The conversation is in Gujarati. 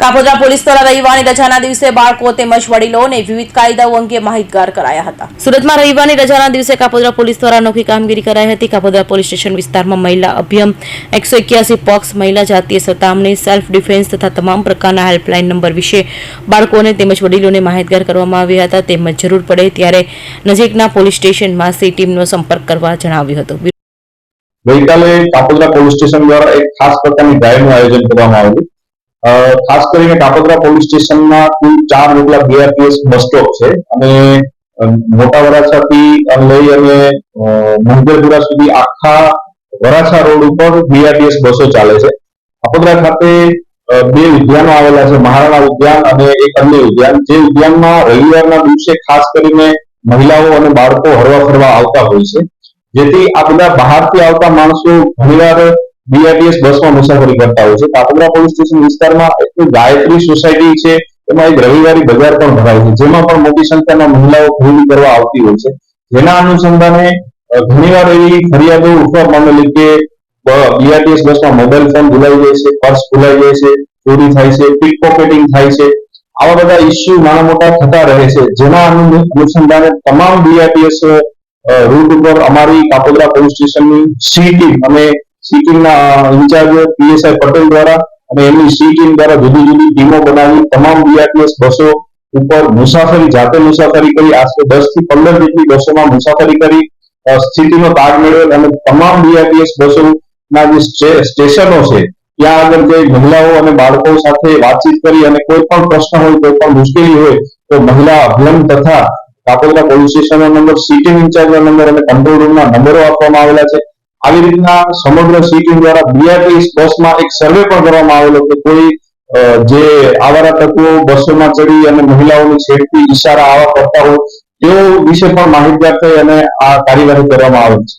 કાપોદ્રા પોલીસ દ્વારા રવિવારની રજાના દિવસે બાળકો તેમજ વડીલોને વિવિધ કાયદાઓ અંગે માહિતગાર કરાયા હતા. સુરતમાં રવિવારની રજાના દિવસે કાપોદ્રા પોલીસ દ્વારા અનોખી કામગીરી કરાઈ હતી. કાપોદ્રા પોલીસ સ્ટેશન વિસ્તારમાં મહિલા અભિયમ, એકસો એક્યાસી પોક્સ, મહિલા જાતીય સતામણી સેલ્ફ ડિફેન્સ તથા તમામ પ્રકારના હેલ્પલાઇન નંબર વિશે બાળકોને તેમજ વડીલોને માહિતગાર કરવામાં આવ્યા હતા. તેમજ જરૂર પડે ત્યારે નજીકના પોલીસ સ્ટેશનમાં સી ટીમનો સંપર્ક કરવા જણાવ્યું હતું. ગઈકાલે કાપોદ્રા પોલીસ સ્ટેશન દ્વારા એક ખાસ પ્રકારની ડ્રાઈવનું આયોજન કરવામાં આવ્યું. ખાસ કરીને કાપોદ્રા પોલીસ સ્ટેશનના કુલ ચાર જેટલા બીઆરટીએસ બસ સ્ટોપ છે અને મોટા વરાછાથી લઈ અને મુંગેરપુરા સુધી આખા વરાછા રોડ ઉપર બીઆરટીએસ બસો ચાલે છે. કાપોદ્રા ખાતે બે ઉદ્યાનો આવેલા છે, મહારાણા ઉદ્યાન અને એક અન્ય ઉદ્યાન. જે ઉદ્યાનમાં રવિવારના દિવસે ખાસ કરીને મહિલાઓ અને બાળકો હરવા ફરવા આવતા હોય છે. જેથી આ બધા બહારથી આવતા માણસો ઘણીવાર બીઆરટીએસ બસમાં મુસાફરી કરતા હોય છે. કાપોદ્રા પોલીસ સ્ટેશન વિસ્તારમાં એક ગાયત્રી સોસાયટી છે. એમાં એક રવિવારી બજાર પણ ભરાય છે. જેમાં પણ મોટી સંખ્યામાં મહિલાઓ ખરીદી કરવા આવતી હોય છે. જેના અનુસંધાને ઘણીવાર એવી ફરિયાદો ઉઠવા પામેલી કે બીઆરટીએસ બસમાં મોબાઈલ ફોન ભૂલાઈ જાય છે, પર્સ ભૂલાઈ જાય છે, ચોરી થાય છે પિક પોકેટિંગ થાય છે. આવા બધા ઇસ્યુ નાના મોટા થતા રહે છે. જેના અનુ- અનુસંધાને તમામ બીઆરટીએસ રૂટ ઉપર અમારી કાપોદ્રા પોલીસ સ્ટેશનની સી ટીમ અને સી ઇન્ચાર્જ પીએસઆઈ પટેલ દ્વારા અને એમની સી ટીમ દ્વારા જુદી જુદી ટીમો બનાવી તમામ બીઆરટીએસ બસો ઉપર મુસાફરી, જાતે મુસાફરી કરી, આશરે દસથી પંદર જેટલી બસોમાં મુસાફરી કરી સ્થિતિનો તાગ મેળવેલ અને તમામ બીઆરટીએસ બસોના જે સ્ટેશનો છે, ત્યાં આગળ જે મહિલાઓ અને બાળકો સાથે વાતચીત કરી અને કોઈ પણ પ્રશ્ન હોય, કોઈ પણ મુશ્કેલી હોય, તો મહિલા અભિયાન તથા કાપોદરા પોલીસ સ્ટેશનનો નંબર સીટિંગ ઇન્ચાર્જનો નંબર અને કંટ્રોલ રૂમના નંબરો આપવામાં આવેલા છે. આવી રીતના સમગ્ર સીટિંગ દ્વારા બીઆરટી બસમાં એક સર્વે પણ કરવામાં આવેલો કે કોઈ જે આવારા તત્વો, બસોમાં ચડી અને મહિલાઓની સેફટી ઇશારા આવા કરતા હોય તેઓ વિશે પણ માહિતગાર થઈ અને આ કાર્યવાહી કરવામાં આવે છે.